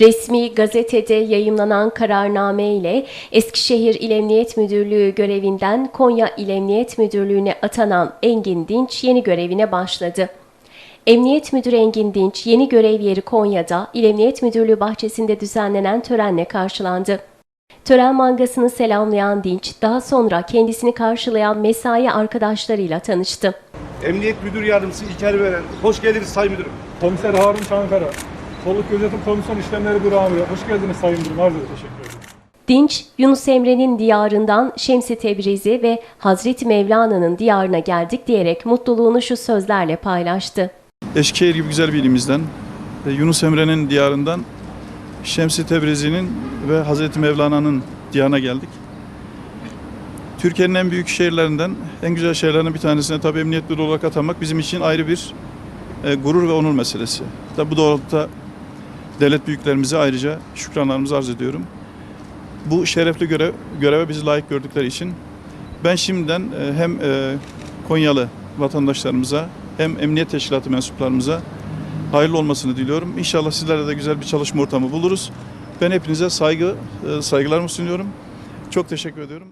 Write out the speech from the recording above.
Resmi gazetede yayımlanan kararname ile Eskişehir İl Emniyet Müdürlüğü görevinden Konya İl Emniyet Müdürlüğü'ne atanan Engin Dinç yeni görevine başladı. Emniyet Müdürü Engin Dinç yeni görev yeri Konya'da İl Emniyet Müdürlüğü bahçesinde düzenlenen törenle karşılandı. Tören mangasını selamlayan Dinç, daha sonra kendisini karşılayan mesai arkadaşlarıyla tanıştı. Emniyet Müdür Yardımcısı İlker Veren. Hoş geldiniz Sayın Müdürüm. Komiser Harun Çankara. Kolluk Gözetim Komisyon İşlemleri Amiri. Hoş geldiniz Sayın Müdürüm. Arz ederim. Teşekkür ederim. Dinç, Yunus Emre'nin diyarından Şems-i Tebrizi ve Hazreti Mevlana'nın diyarına geldik diyerek mutluluğunu şu sözlerle paylaştı. Eskişehir gibi güzel bir ilimizden, ve Yunus Emre'nin diyarından, Şems-i Tebrizi'nin ve Hazreti Mevlana'nın diyarına geldik. Türkiye'nin en büyük şehirlerinden, en güzel şehirlerinden bir tanesine tabii emniyet müdürü olarak atanmak bizim için ayrı bir e, gurur ve onur meselesi. Tabii bu doğrultuda devlet büyüklerimize ayrıca şükranlarımızı arz ediyorum. Bu şerefli görev, göreve bizi layık gördükleri için ben şimdiden e, hem e, Konyalı vatandaşlarımıza hem emniyet teşkilatı mensuplarımıza hayırlı olmasını diliyorum. İnşallah sizlerle de güzel bir çalışma ortamı buluruz. Ben hepinize saygı, e, saygılarımı sunuyorum. Çok teşekkür ediyorum.